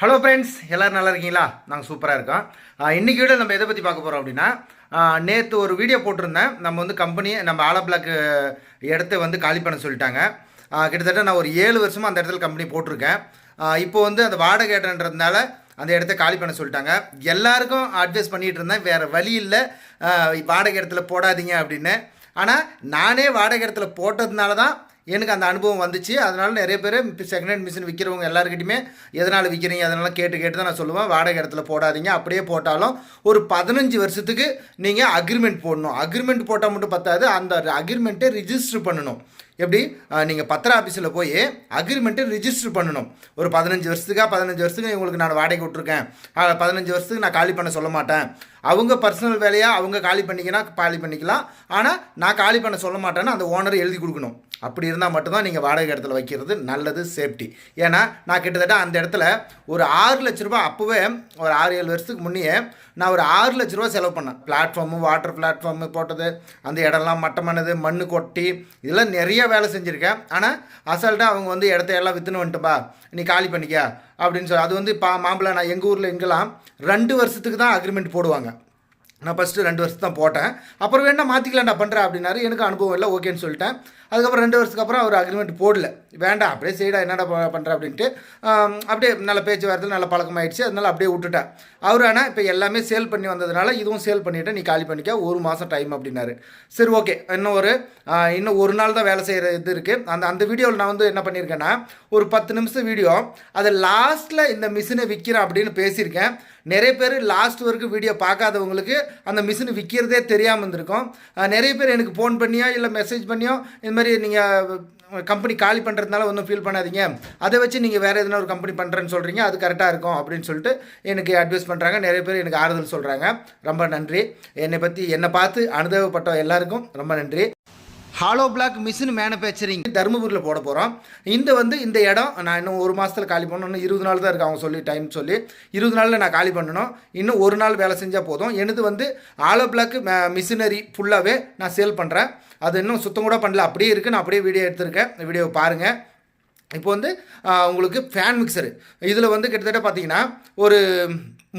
Hello friends எல்லோரும் நல்லா இருக்கீங்களா? நாங்கள் சூப்பராக இருக்கோம். இன்றைக்கி இன்னைக்கு வீடியோ நம்ம எதை பற்றி பார்க்க போகிறோம் அப்படின்னா நேற்று ஒரு வீடியோ போட்டிருந்தேன். நம்ம வந்து கம்பெனி நம்ம ஆலப்பிளாக் இடத்த வந்து காலி பண்ண சொல்லிட்டாங்க. கிட்டத்தட்ட நான் ஒரு ஏழு வருஷமாக அந்த இடத்துல கம்பெனி போட்டிருக்கேன். இப்போ வந்து அந்த வாடகை இடன்றதுனால அந்த இடத்த காலி பண்ண சொல்லிட்டாங்க. எல்லாருக்கும் அட்வைஸ் பண்ணிகிட்டு இருந்தேன். வேறு வழி இல்லை. வாடகை இடத்துல போடாதீங்க அப்படின்னு. ஆனால் நானே வாடகை இடத்துல போட்டதுனால தான் எனக்கு அந்த அனுபவம் வந்துச்சு. அதனால் நிறைய பேர் செகண்ட் ஹேண்ட் மிஷின் விற்கிறவங்க எல்லாருக்கிட்டையுமே எதனால் விற்கிறீங்க அதனால் கேட்டு கேட்டு தான் நான் சொல்லுவேன். வாடகை இடத்துல போடாதீங்க. அப்படியே போட்டாலும் ஒரு பதினஞ்சு வருஷத்துக்கு நீங்கள் அக்ரிமெண்ட் போடணும். அக்ரிமெண்ட் போட்டால் மட்டும் பத்தாது. அந்த அக்ரிமெண்ட்டை ரிஜிஸ்டர் பண்ணணும். எப்படி? நீங்கள் பத்திர ஆஃபீஸில் போய் அக்ரிமெண்ட்டை ரிஜிஸ்டர் பண்ணணும். ஒரு பதினஞ்சு வருஷத்துக்காக பதினஞ்சு வருஷத்துக்கு உங்களுக்கு நான் வாடகை விட்ருக்கேன் பதினஞ்சு வருஷத்துக்கு நான் காலி பண்ண சொல்ல மாட்டேன். அவங்க பர்சனல் வேலையாக அவங்க காலி பண்ணிக்கினா காலி பண்ணிக்கலாம். ஆனால் நான் காலி பண்ண சொல்ல மாட்டேன்னு அந்த ஓனர் எழுதி கொடுக்கணும். அப்படி இருந்தால் மட்டும்தான் நீங்கள் வாடகை இடத்துல வைக்கிறது நல்லது சேஃப்டி ஏன்னா நான் கிட்டத்தட்ட அந்த இடத்துல ஒரு ஆறு லட்ச ரூபா அப்போவே ஒரு ஆறு ஏழு வருஷத்துக்கு முன்னையே நான் ஒரு ஆறு லட்ச ரூபா செலவு பண்ணேன். பிளாட்ஃபார்மு வாட்டர் பிளாட்ஃபார்மு போட்டது அந்த இடம்லாம் மட்டமானது மண் கொட்டி இதெல்லாம் நிறைய வேலை செஞ்சுருக்கேன். ஆனால் அசால்ட்டாக அவங்க வந்து இடத்த எல்லாம் விற்றுன்னு வந்துட்டுப்பா நீ காலி பண்ணிக்க அப்படின்னு சொல்லி அது வந்து பா மாம்பழம் நான் எங்கள் ஊரில் எங்கெல்லாம் ரெண்டு வருஷத்துக்கு தான் அக்ரிமெண்ட் போடுவாங்க. நான் ஃபஸ்ட்டு ரெண்டு வருஷம் தான் போட்டேன். அப்புறம் வேணா மாற்றிக்கலாம்டா பண்ணுறேன் அப்படின்னாரு. எனக்கு அனுபவம் இல்லை ஓகேன்னு சொல்லிட்டேன். அதுக்கப்புறம் ரெண்டு வருஷத்துக்கு அப்புறம் அவர் அக்ரிமெண்ட் போடல. வேண்டாம் அப்படியே செய்டா என்னடா பண்ணுற அப்படின்ட்டு அப்படியே நல்ல பேச்சுவார்த்தை நல்ல பழக்கமாயிடுச்சு. அதனால அப்படியே விட்டுட்டேன் அவர் ஆனால் இப்போ எல்லாமே சேல் பண்ணி வந்ததுனால இதுவும் சேல் பண்ணிவிட்டு நீ காலி பண்ணிக்க ஒரு மாதம் டைம் அப்படின்னாரு. சரி ஓகே. இன்னும் ஒரு இன்னும் ஒரு நாள் தான் வேலை செய்கிற இது இருக்குது அந்த அந்த வீடியோவில் நான் வந்து என்ன பண்ணியிருக்கேன்னா ஒரு பத்து நிமிஷம் வீடியோ அதை லாஸ்ட்டில் இந்த மிஷினை விற்கிறேன் அப்படின்னு பேசியிருக்கேன். நிறைய பேர் லாஸ்ட் வரைக்கும் வீடியோ பார்க்காதவங்களுக்கு அந்த மிஷின் விற்கிறதே தெரியாமல் இருந்திருக்கும். நிறைய பேர் எனக்கு ஃபோன் பண்ணியோ இல்லை மெசேஜ் பண்ணியோ இந்த மாதிரி நீங்கள் கம்பெனி காலி பண்ணுறதுனால ஒன்றும் ஃபீல் பண்ணாதீங்க. அதை வச்சு நீங்கள் வேறு எதனா ஒரு கம்பெனி பண்ணுறேன்னு சொல்கிறீங்க அது கரெக்டாக இருக்கும் அப்படின்னு சொல்லிட்டு எனக்கு அட்வைஸ் பண்ணுறாங்க நிறைய பேர் எனக்கு ஆறுதல் சொல்கிறாங்க ரொம்ப நன்றி. என்னை பற்றி என்னை பார்த்து அனுபவப்பட்ட எல்லாருக்கும் ரொம்ப நன்றி. ஹாலோ பிளாக் மிஷின் மேனுஃபேக்சரிங் தருமபுரியில் போட போகிறோம் இந்த வந்து இந்த இடம் நான் இன்னும் ஒரு மாதத்தில் காலி பண்ணணும். இன்னும் இருபது நாள் தான் இருக்குது அவங்க சொல்லி டைம் சொல்லி. இருபது நாளில் நான் காலி பண்ணணும். இன்னும் ஒரு நாள் வேலை செஞ்சால் போதும். எனது வந்து ஆலோ பிளாக் மிஷினரி ஃபுல்லாகவே நான் சேல் பண்ணுறேன் அது இன்னும் சுத்தம் கூட பண்ணல. அப்படியே இருக்குது நான் அப்படியே வீடியோ எடுத்திருக்கேன். வீடியோ பாருங்கள் இப்போ வந்து உங்களுக்கு ஃபேன் மிக்சரு இதில் வந்து கிட்டத்தட்ட பார்த்தீங்கன்னா ஒரு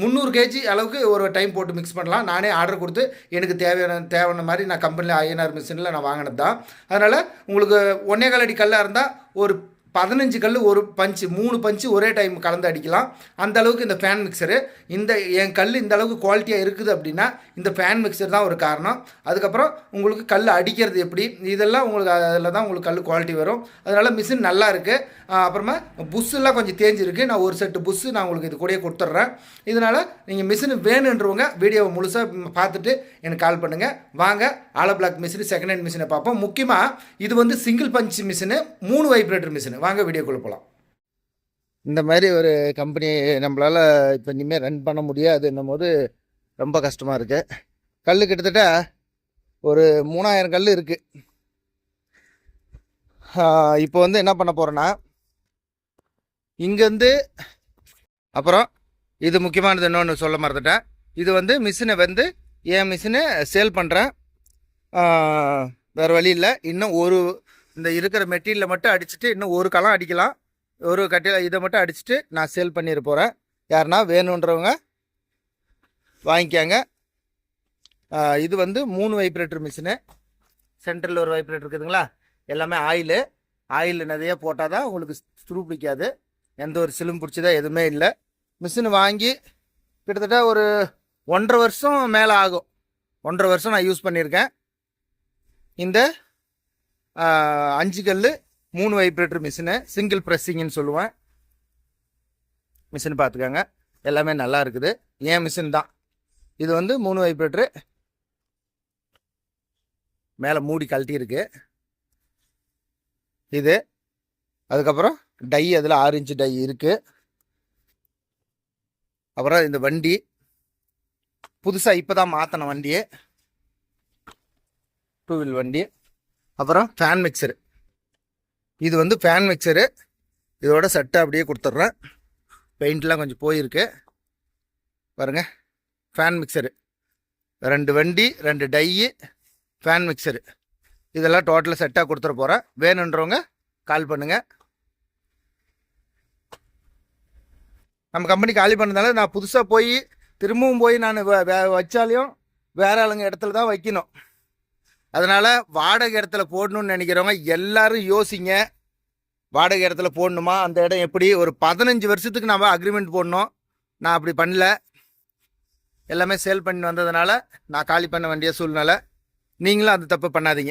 முந்நூறு கேஜி அளவுக்கு ஒரு டைம் போட்டு மிக்ஸ் பண்ணலாம். நானே ஆர்டர் கொடுத்து எனக்கு தேவையான தேவையான மாதிரி நான் கம்பெனியில் ஐஎன்ஆர் மிஷினில் நான் வாங்கினது தான். அதனால் உங்களுக்கு ஒன்னே கால் அடி கல்லாக இருந்தால் ஒரு பதினஞ்சு கல் ஒரு பஞ்சு மூணு பஞ்சு ஒரே டைம் கலந்து அடிக்கலாம். அந்த அளவுக்கு இந்த ஃபேன் மிக்சரு இந்த என் கல் இந்த அளவுக்கு குவாலிட்டியாக இருக்குது அப்படின்னா இந்த ஃபேன் மிக்சர் தான் ஒரு காரணம். அதுக்கப்புறம் உங்களுக்கு கல் அடிக்கிறது எப்படி? இதெல்லாம் உங்களுக்கு அதில் தான் உங்களுக்கு கல் குவாலிட்டி வரும். அதனால் மிஷின் நல்லா இருக்குது அப்புறமா புஷ்ஷெல்லாம் கொஞ்சம் தேஞ்சிருக்கு. நான் ஒரு செட்டு புஷ்ஷு நான் உங்களுக்கு இது கூடயே கொடுத்துட்றேன். இதனால் நீங்கள் மிஷின் வேணுன்றவங்க வீடியோவை முழுசாக பார்த்துட்டு எனக்கு கால் பண்ணுங்கள் வாங்க hollow block machine second hand மிஷினை பார்ப்போம். முக்கியமாக இது வந்து சிங்கிள் பஞ்ச் மிஷினு மூணு வைப்ரேட்டர் மிஷினு வாங்க வீடியோக்குள்ளே போகலாம் இந்த மாதிரி ஒரு கம்பெனி நம்மளால் இப்போ இனிமேல் ரன் பண்ண முடியாதுன்னும் போது ரொம்ப கஷ்டமாக இருக்குது கல் கிட்டத்தட்ட ஒரு மூணாயிரம் கல் இருக்குது இப்போ வந்து என்ன பண்ண போகிறேன்னா இங்கேருந்து அப்புறம் இது முக்கியமானது இன்னொன்று சொல்ல மறந்துட்டேன். இது வந்து மிஷினை வந்து என் மிஷினை சேல் பண்ணுறேன் வேறு வழி இல்லை. இன்னும் ஒரு இந்த இருக்கிற மெட்டீரியலை மட்டும் அடிச்சுட்டு இன்னும் ஒரு களம் அடிக்கலாம். ஒரு கட்டியில் இதை மட்டும் அடிச்சுட்டு நான் சேல் பண்ணிட போகிறேன் யாருன்னா வேணுன்றவங்க வாங்கிக்காங்க. இது வந்து மூணு வைப்ரேட்டர் மிஷினு. சென்டரில் ஒரு வைப்ரேட்டர் இருக்குதுங்களா? எல்லாமே ஆயிலு. ஆயில் நிறைய போட்டால் தான் உங்களுக்கு துரு பிடிக்காது. எந்த ஒரு சிலும் பிடிச்சதா எதுவுமே இல்லை. மிஷின் வாங்கி கிட்டத்தட்ட ஒரு ஒன்றரை வருஷம் மேலே ஆகும். ஒன்றரை வருஷம் நான் யூஸ் பண்ணியிருக்கேன். இந்த அஞ்சு கல் மூணு வைப்ரேட்டர் மிஷினு சிங்கிள் ப்ரெஸ்ஸிங்னு சொல்லுவேன். மிஷின் பார்த்துக்கோங்க. எல்லாமே நல்லா இருக்குது. ஏன் மிஷின் தான். இது வந்து மூணு வைப்ரேட்டரு மேலே மூடி கழட்டி இருக்கு. இது. அதுக்கப்புறம் டை அதில் ஆறு இன்ச்சு டை இருக்குது அப்புறம் இந்த வண்டி. புதுசாக இப்போ தான் மாற்றின வண்டியே. டூ வீல் வண்டி. அப்புறம் ஃபேன் மிக்சரு இது வந்து ஃபேன் மிக்சரு இதோட செட்டை அப்படியே கொடுத்துட்றேன். பெயிண்ட்லாம் கொஞ்சம் போயிருக்கு. பாருங்க. ஃபேன் மிக்சரு ரெண்டு வண்டி ரெண்டு டையு ஃபேன் மிக்சரு இதெல்லாம் டோட்டலாக செட்டாக கொடுத்துட போகிறேன் வேணுன்றவங்க கால் பண்ணுங்கள் நம்ம கம்பெனி காலி பண்ணதால நான் புதுசாக போய் திரும்பவும் போய் நான் வே- வச்சாலையும் வேற ஆளுங்க இடத்துல தான் வைக்கணும். அதனால் வாடகை இடத்துல போடணும்னு நினைக்கிறவங்க எல்லாரும் யோசிங்க. வாடகை இடத்துல போடணுமா? அந்த இடம் எப்படி? ஒரு பதினஞ்சு வருஷத்துக்கு நம்ம அக்ரிமெண்ட் போடணும். நான் அப்படி பண்ணல. எல்லாமே சேல் பண்ணி வந்ததுனால நான் காலி பண்ண வேண்டிய சூழ்நிலை. நீங்களும் அந்த தப்பு பண்ணாதீங்க.